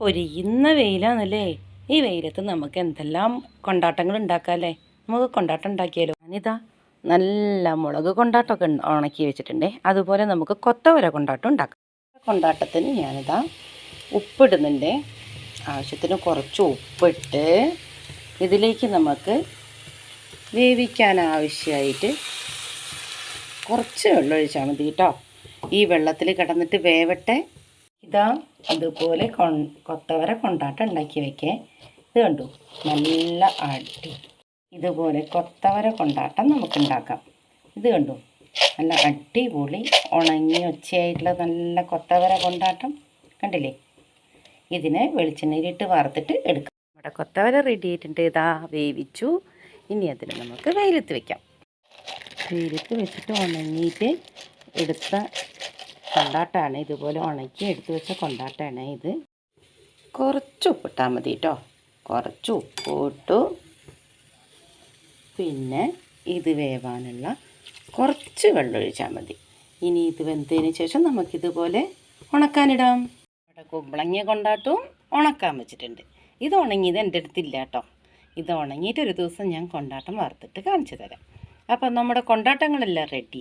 പൊരിയുന്ന വെയിലാണല്ലേ? ഈ വെയിലത്ത് നമുക്ക് എന്തെല്ലാം കൊണ്ടാട്ടങ്ങൾ ഉണ്ടാക്കാമല്ലേ നമുക്ക് കൊണ്ടാട്ടം ഉണ്ടാക്കിയാലോ? ഞാനിതാ നല്ല മുളക് കൊണ്ടാട്ടമൊക്കെ ഉണക്കി വെച്ചിട്ടുണ്ട്. അതുപോലെ നമുക്ക് കൊത്തവര കൊണ്ടാട്ടം ഉണ്ടാക്കാം. കൊണ്ടാട്ടത്തിന് ഞാനിതാ ഉപ്പിടുന്നുണ്ട്. ആവശ്യത്തിന് കുറച്ച് ഉപ്പിട്ട് ഇതിലേക്ക് നമുക്ക് വേവിക്കാൻ ആവശ്യമായിട്ട് കുറച്ച് വെള്ളം ഒഴിച്ചാൽ മതി കേട്ടോ. ഈ വെള്ളത്തിൽ കിടന്നിട്ട് വേവട്ടെ. ഇതാ അതുപോലെ കൊ കൊത്തവര കൊണ്ടാട്ടം ഉണ്ടാക്കി വെക്കേ. ഇത് കണ്ടു? നല്ല അടി. ഇതുപോലെ കൊത്തവര കൊണ്ടാട്ടം നമുക്ക് ഉണ്ടാക്കാം. ഇത് കണ്ടു? നല്ല അടിപൊളി ഉണങ്ങി ഒച്ചയായിട്ടുള്ള നല്ല കൊത്തവര കൊണ്ടാട്ടം. കണ്ടില്ലേ? ഇതിനെ വെളിച്ചെണ്ണയിലിട്ട് വറുത്തിട്ട് എടുക്കാം. നമ്മുടെ കൊത്തവര റെഡി ആയിട്ടുണ്ട്. ഇതാ വേവിച്ചു. ഇനി അതിന് നമുക്ക് വെയിലത്ത് വെക്കാം. വെയിലത്ത് വെച്ചിട്ട് ഉണങ്ങിയിട്ട് എടുത്ത കൊണ്ടാട്ടമാണ്. ഇതുപോലെ ഉണക്കി എടുത്തു വെച്ച കൊണ്ടാട്ടാണ് ഇത്. കുറച്ച് ഉപ്പിട്ടാൽ മതി കേട്ടോ കുറച്ച് ഉപ്പ് ഇട്ടു പിന്നെ ഇത് വേവാനുള്ള കുറച്ച് വെള്ളം ഒഴിച്ചാൽ മതി. ഇനി ഇത് വെന്തതിന് ശേഷം നമുക്കിതുപോലെ ഉണക്കാനിടാം. ഇവിടെ കുമ്പളങ്ങ കൊണ്ടാട്ടവും ഉണക്കാൻ വെച്ചിട്ടുണ്ട്. ഇത് ഉണങ്ങിയത് എന്റെ അടുത്തില്ല കേട്ടോ ഇത് ഉണങ്ങിയിട്ട് ഒരു ദിവസം ഞാൻ കൊണ്ടാട്ടം വറുത്തിട്ട് കാണിച്ചു തരാം. അപ്പം നമ്മുടെ കൊണ്ടാട്ടങ്ങളെല്ലാം റെഡി